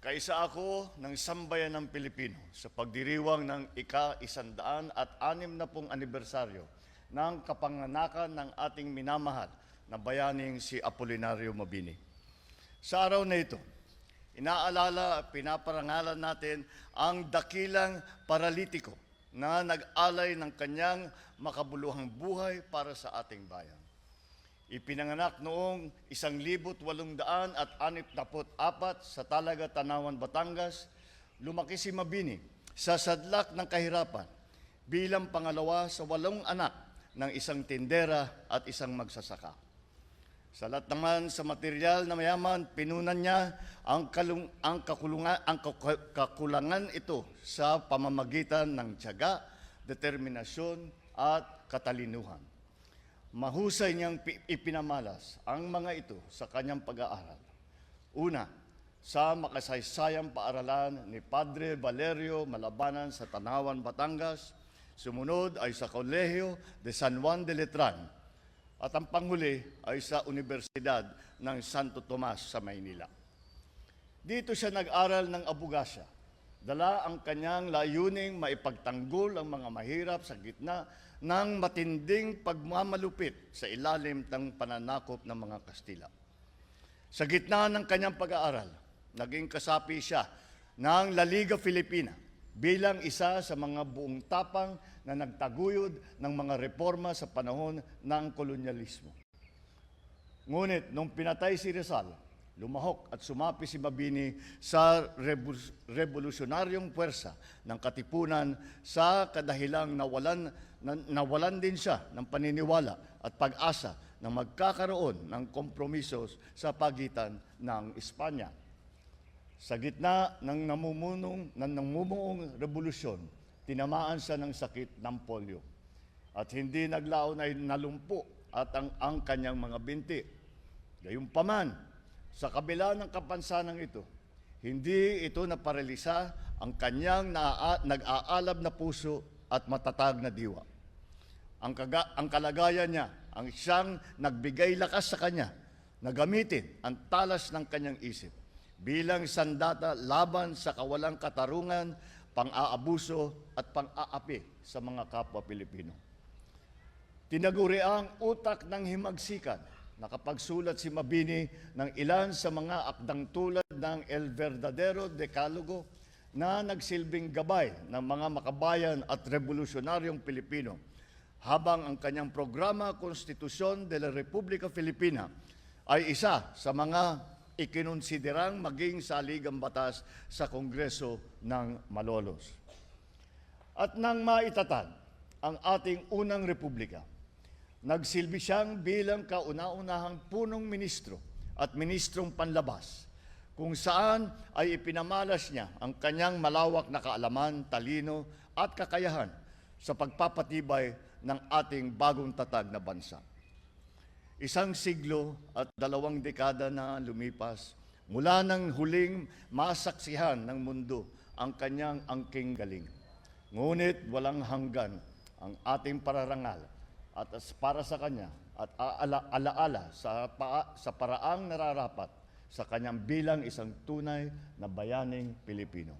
Kaisa ako ng sambayan ng Pilipino sa pagdiriwang ng ika-isandaan at anim na pong anibersaryo ng kapanganakan ng ating minamahal na bayaning si Apolinario Mabini. Sa araw na ito, inaalala at pinaparangalan natin ang dakilang paralitiko na nag-alay ng kanyang makabuluhang buhay para sa ating bayan. Ipinanganak noong 1864 sa Talaga, Tanawan, Batangas, lumaki si Mabini sa sadlak ng kahirapan bilang pangalawa sa walong anak ng isang tindera at isang magsasaka. Sa lahat naman sa material na mayaman, pinunan niya ang, kalung, ang, kakulungan, ang kaku- kakulangan ito sa pamamagitan ng tiyaga, determinasyon at katalinuhan. Mahusay niyang pi- ipinamalas ang mga ito sa kanyang pag-aaral. Una, sa makasaysayang paaralan ni Padre Valerio Malabanan sa Tanawan, Batangas. Sumunod ay sa Kolehiyo de San Juan de Letran. At ang panghuli ay sa Universidad ng Santo Tomas sa Maynila. Dito siya nag-aral ng abugasya. Dala ang kanyang layuning maipagtanggol ang mga mahirap sa gitna ng matinding pagmamalupit sa ilalim ng pananakop ng mga Kastila. Sa gitna ng kanyang pag-aaral, naging kasapi siya ng La Liga Filipina bilang isa sa mga buong tapang na nagtaguyod ng mga reforma sa panahon ng kolonyalismo. Ngunit nung pinatay si Rizal, lumahok at sumapi si Mabini sa revolusyonaryong puwersa ng katipunan sa kadahilang nawalan, na- nawalan din siya ng paniniwala at pag-asa na magkakaroon ng kompromiso sa pagitan ng Espanya. Sa gitna ng namumunong ng namumuong revolusyon, tinamaan siya ng sakit ng polio. At hindi naglaon ay nalumpo at ang, ang kanyang mga binti. Gayunpaman, sa kabila ng kapansanang ito, hindi ito naparalisa ang kanyang nag-aalab na puso at matatag na diwa. Ang, kaga, ang kalagayan niya, ang siyang nagbigay lakas sa kanya na gamitin ang talas ng kanyang isip bilang sandata laban sa kawalang katarungan, pang-aabuso at pang-aapi sa mga kapwa Pilipino. Tinaguri ang utak ng himagsikan. Nakapagsulat si Mabini ng ilan sa mga akdang tulad ng El Verdadero Decalogo na nagsilbing gabay ng mga makabayan at revolusyonaryong Pilipino habang ang kanyang programa Konstitusyon de la Repubblica Filipina ay isa sa mga ikinonsiderang maging saligang batas sa Kongreso ng Malolos. At nang maitatag ang ating unang republika, nagsilbi siyang bilang kauna-unahang punong ministro at ministrong panlabas, kung saan ay ipinamalas niya ang kanyang malawak na kaalaman, talino at kakayahan sa pagpapatibay ng ating bagong tatag na bansa. Isang siglo at dalawang dekada na lumipas mula nang huling masaksihan ng mundo ang kanyang angking galing. Ngunit walang hanggan ang ating pararangal at as para sa kanya at aala- alaala sa, pa, sa paraang nararapat sa kanyang bilang isang tunay na bayaning Pilipino.